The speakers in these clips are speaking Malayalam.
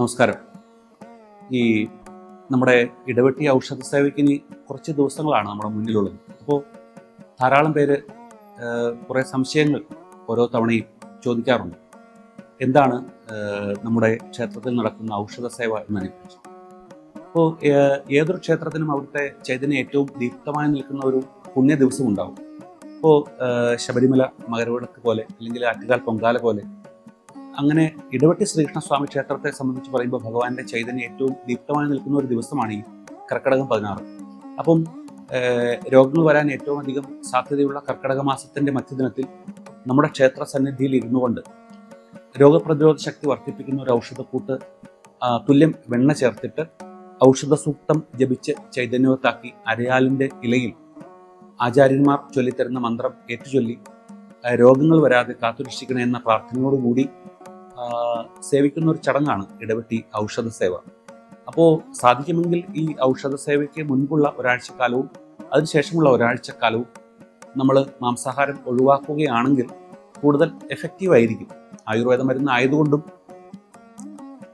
നമസ്കാരം. ഈ നമ്മുടെ ഇടവെട്ടി ഔഷധ സേവയ്ക്ക് ഇനി കുറച്ച് ദിവസങ്ങളാണ് നമ്മുടെ മുന്നിലുള്ളത്. അപ്പോൾ ധാരാളം പേര് കുറേ സംശയങ്ങൾ ഓരോ തവണയും ചോദിക്കാറുണ്ട്. എന്താണ് നമ്മുടെ ക്ഷേത്രത്തിൽ നടക്കുന്ന ഔഷധ സേവ എന്നതിനെക്കുറിച്ച് അപ്പോൾ ഏതൊരു ക്ഷേത്രത്തിനും അവിടുത്തെ ചൈതന്യം ഏറ്റവും ദീപ്തമായി നിൽക്കുന്ന ഒരു പുണ്യ ദിവസം ഉണ്ടാവും. ഇപ്പോൾ ശബരിമല മകരവിളക്ക് പോലെ അല്ലെങ്കിൽ ആറ്റുകാൽ പൊങ്കാല പോലെ അങ്ങനെ ഇടവെട്ടി ശ്രീകൃഷ്ണസ്വാമി ക്ഷേത്രത്തെ സംബന്ധിച്ച് പറയുമ്പോൾ ഭഗവാന്റെ ചൈതന്യം ഏറ്റവും ദീപ്തമായി നിൽക്കുന്ന ഒരു ദിവസമാണ് ഈ കർക്കടകം പതിനാറ്. അപ്പം രോഗങ്ങൾ വരാൻ ഏറ്റവും അധികം സാധ്യതയുള്ള കർക്കടക മാസത്തിന്റെ മധ്യദിനത്തിൽ നമ്മുടെ ക്ഷേത്ര സന്നിധിയിൽ ഇരുന്നു കൊണ്ട് രോഗപ്രതിരോധ ശക്തി വർദ്ധിപ്പിക്കുന്ന ഒരു ഔഷധക്കൂട്ട് തുല്യം വെണ്ണ ചേർത്തിട്ട് ഔഷധ സൂക്തം ജപിച്ച് ചൈതന്യവത്താക്കി അരയാലിന്റെ ഇലയിൽ ആചാര്യന്മാർ ചൊല്ലിത്തരുന്ന മന്ത്രം ഏറ്റുചൊല്ലി രോഗങ്ങൾ വരാതെ കാത്തുരക്ഷിക്കണേ എന്ന പ്രാർത്ഥനയോടുകൂടി സേവിക്കുന്ന ഒരു ചടങ്ങാണ് ഇടവെട്ടി ഔഷധ സേവ. അപ്പോൾ സാധിക്കുമെങ്കിൽ ഈ ഔഷധ സേവയ്ക്ക് മുൻപുള്ള ഒരാഴ്ചക്കാലവും അതിനുശേഷമുള്ള ഒരാഴ്ചക്കാലവും നമ്മൾ മാംസാഹാരം ഒഴിവാക്കുകയാണെങ്കിൽ കൂടുതൽ എഫക്റ്റീവ് ആയിരിക്കും ആയുർവേദ മരുന്ന് ആയതുകൊണ്ടും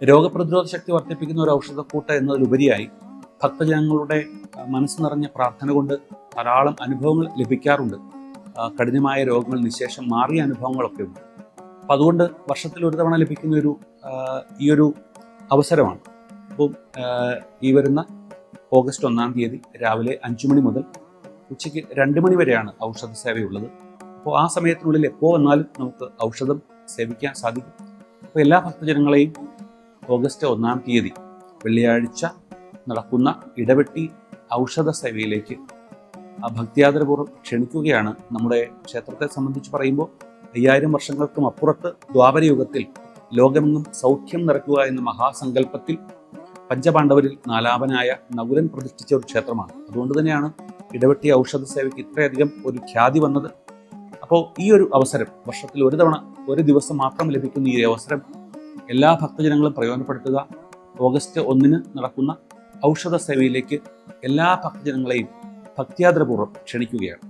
രോഗപ്രതിരോധ ശക്തി വർദ്ധിപ്പിക്കുന്ന ഒരു ഔഷധക്കൂട്ട് എന്നതിലുപരിയായി ഭക്തജനങ്ങളുടെ മനസ്സ് നിറഞ്ഞ പ്രാർത്ഥന കൊണ്ട് ധാരാളം അനുഭവങ്ങൾ ലഭിക്കാറുണ്ട്. കഠിനമായ രോഗങ്ങൾ നിശേഷം മാറിയ അനുഭവങ്ങളൊക്കെ ഉണ്ട് അപ്പം അതുകൊണ്ട് വർഷത്തിൽ ഒരു തവണ ലഭിക്കുന്ന ഒരു ഈ ഒരു അവസരമാണ്. അപ്പം ഈ വരുന്ന ഓഗസ്റ്റ് ഒന്നാം തീയതി രാവിലെ അഞ്ചു മണി മുതൽ ഉച്ചയ്ക്ക് രണ്ട് മണി വരെയാണ് ഔഷധ സേവയുള്ളത്. അപ്പോൾ ആ സമയത്തിനുള്ളിൽ എപ്പോൾ വന്നാലും നമുക്ക് ഔഷധം സേവിക്കാൻ സാധിക്കും. അപ്പോൾ എല്ലാ ഭക്തജനങ്ങളെയും ഓഗസ്റ്റ് ഒന്നാം തീയതി വെള്ളിയാഴ്ച നടക്കുന്ന ഇടവെട്ടി ഔഷധ സേവയിലേക്ക് ഭക്തിയാദരപൂർവം ക്ഷണിക്കുകയാണ് നമ്മുടെ ക്ഷേത്രത്തെ സംബന്ധിച്ച് പറയുമ്പോൾ അയ്യായിരം വർഷങ്ങൾക്കും അപ്പുറത്ത് ദ്വാപരയുഗത്തിൽ ലോകമെങ്ങും സൗഖ്യം നിറയ്ക്കുക എന്ന മഹാസങ്കല്പത്തിൽ പഞ്ചപാണ്ഡവരിൽ നാലാമനായ നകുലൻ പ്രതിഷ്ഠിച്ച ഒരു ക്ഷേത്രമാണ്. അതുകൊണ്ട് തന്നെയാണ് ഇടവെട്ടി ഔഷധ സേവയ്ക്ക് ഇത്രയധികം ഒരു ഖ്യാതി വന്നത്. അപ്പോൾ ഈ ഒരു അവസരം വർഷത്തിൽ ഒരു തവണ ഒരു ദിവസം മാത്രം ലഭിക്കുന്ന ഈ അവസരം എല്ലാ ഭക്തജനങ്ങളും പ്രയോജനപ്പെടുത്തുക. ഓഗസ്റ്റ് ഒന്നിന് നടക്കുന്ന ഔഷധ സേവയിലേക്ക് എല്ലാ ഭക്തജനങ്ങളെയും ഭക്തിയാദരപൂർവം ക്ഷണിക്കുകയാണ്.